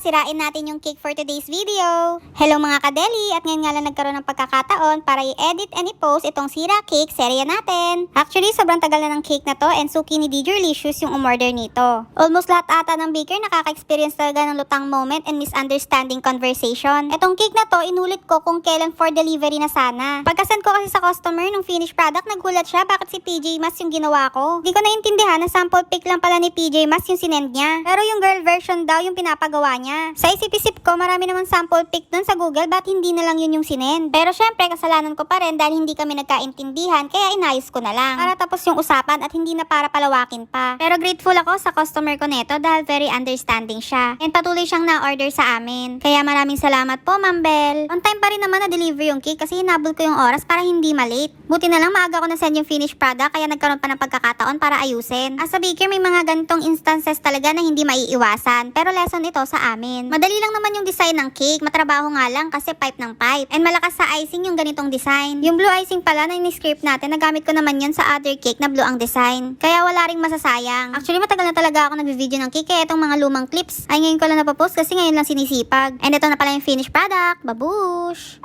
sirain natin yung cake for today's video. Hello mga kadeli, at ngayon nga lang nagkaroon ng pagkakataon para i-edit and i-post itong sira cake serya natin. Actually, sobrang tagal na ng cake na to and suki ni Delicious yung umorder nito. Almost lahat ata ng baker nakaka-experience talaga ng lutang moment and misunderstanding conversation. Itong cake na to, inulit ko kung kailan for delivery na sana. Pagkasend ko kasi sa customer ng finished product, nagulat siya bakit si PJ Mas yung ginawa ko. Di ko naintindihan na sample pic lang pala ni PJ Mas yung sinend niya. Pero yung girl version daw yung pinapagawa niya. Sa isip-isip ko, marami naman sample pic dun sa Google, ba't hindi na lang yun yung sinend? Pero syempre, kasalanan ko pa rin dahil hindi kami nagkaintindihan, kaya inayos ko na lang. Para tapos yung usapan at hindi na para palawakin pa. Pero grateful ako sa customer ko neto dahil very understanding siya. And patuloy siyang na-order sa amin. Kaya maraming salamat po, Ma'am Bell. On time pa rin naman na-deliver yung cake kasi hinabol ko yung oras para hindi malate. Buti na lang maaga ko na-send yung finished product kaya nagkaroon pa ng pagkakataon para ayusin. As a baker, may mga ganitong instances talaga na hindi maiiwasan. Pero lesson ito sa amin. Madali lang naman yung design ng cake. Matrabaho nga lang kasi pipe ng pipe. And malakas sa icing yung ganitong design. Yung blue icing pala na in-script natin, nagamit ko naman yun sa other cake na blue ang design. Kaya wala ring masasayang. Actually, matagal na talaga ako nag-video ng cake. Kaya itong mga lumang clips ay ngayon ko lang napapost kasi ngayon lang sinisipag. And ito na pala yung finished product. Babush!